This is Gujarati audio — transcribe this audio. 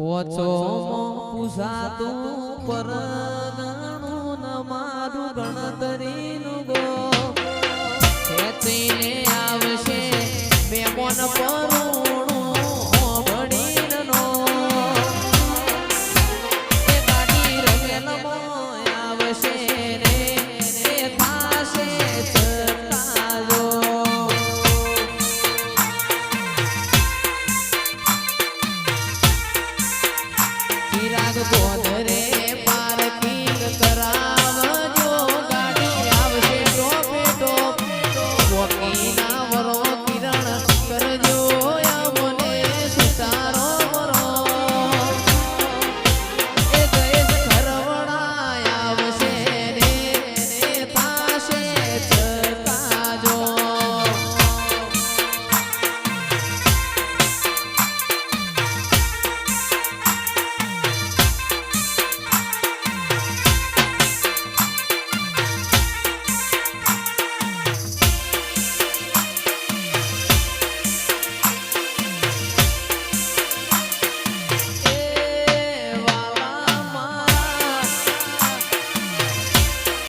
પોચો પૂછાતું પરગણું ન મારું ગણતરીનું I go go